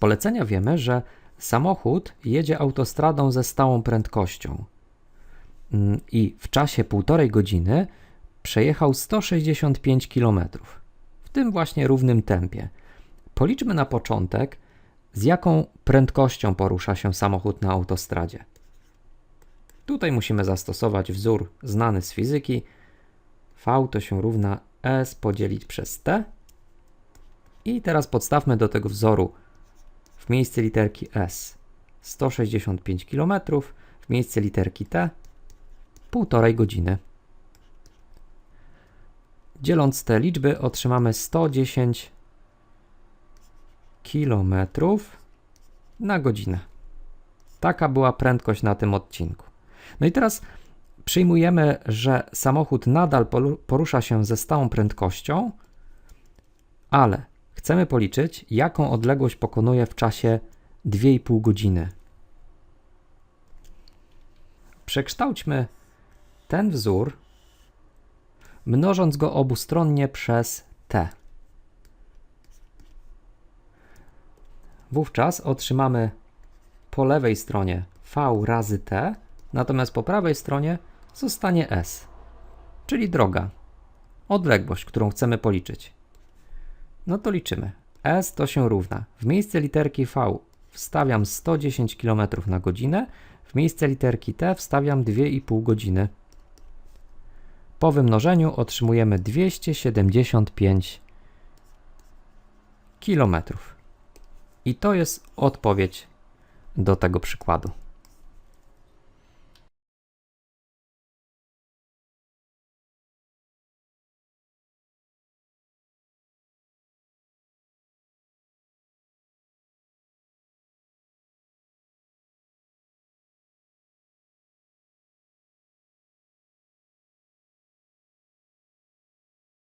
polecenia wiemy, że samochód jedzie autostradą ze stałą prędkością Mm, i w czasie półtorej godziny przejechał 165 km w tym właśnie równym tempie. Policzmy na początek, z jaką prędkością porusza się samochód na autostradzie. Tutaj musimy zastosować wzór znany z fizyki. V to się równa S podzielić przez T. I teraz podstawmy do tego wzoru w miejsce literki S 165 km, w miejsce literki T 1,5 godziny. Dzieląc te liczby otrzymamy 110 km na godzinę. Taka była prędkość na tym odcinku. No i teraz przyjmujemy, że samochód nadal porusza się ze stałą prędkością, ale chcemy policzyć, jaką odległość pokonuje w czasie 2,5 godziny. Przekształćmy ten wzór, mnożąc go obustronnie przez t. Wówczas otrzymamy po lewej stronie v razy t, natomiast po prawej stronie zostanie s, czyli droga, odległość, którą chcemy policzyć. No to liczymy. S to się równa. W miejsce literki V wstawiam 110 km na godzinę, w miejsce literki T wstawiam 2,5 godziny. Po wymnożeniu otrzymujemy 275 km. I to jest odpowiedź do tego przykładu.